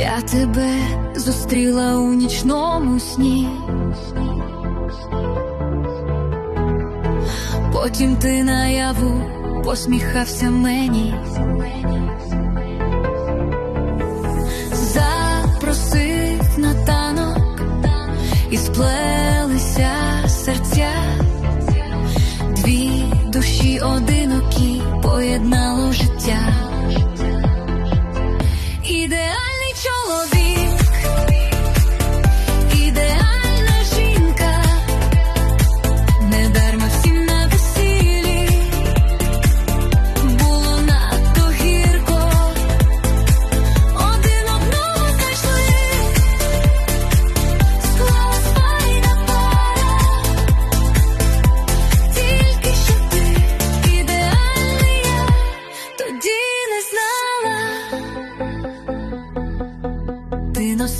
Я тебе зустріла у нічному сні. Потім ти наяву посміхався мені. Запросив на танок і сплелися серця. Дві душі одинокі поєднало життя.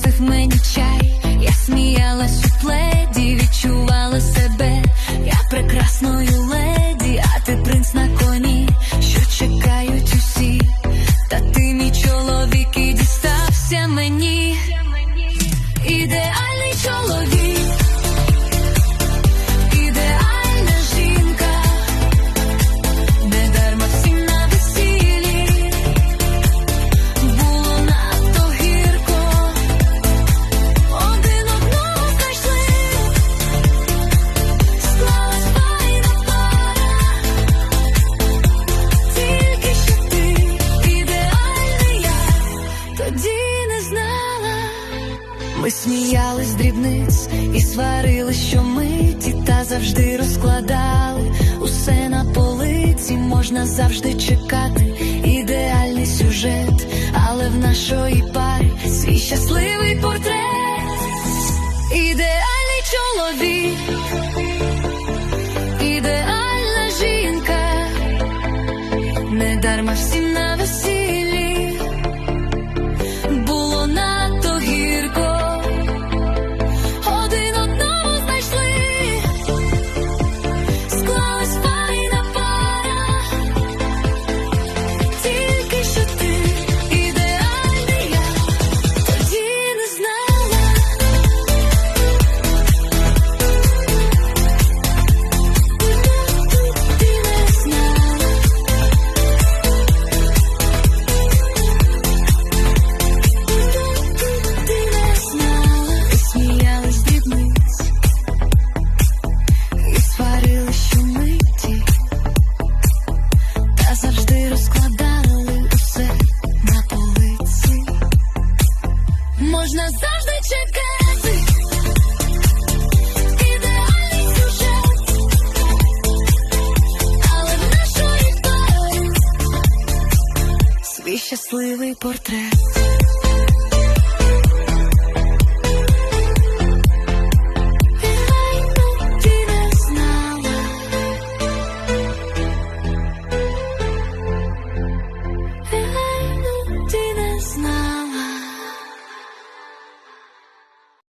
Ти мені чай, я сміялась у пледі, відчувала себе, я прекрасною леді, а ти принц на коні, що чекають усі, та ти мій чоловік і дістався мені, ідеальний чоловік, Ми сміялись дрібниць і сварили, що миті та завжди розкладали. Усе на полиці, можна завжди чекати. Ідеальний сюжет, але в нашої пари свій щасливий портрет, ідеальний чоловік, ідеальна жінка, не дарма всім Можна завжди чекати. Але в нашої пари свій щасливий портрет.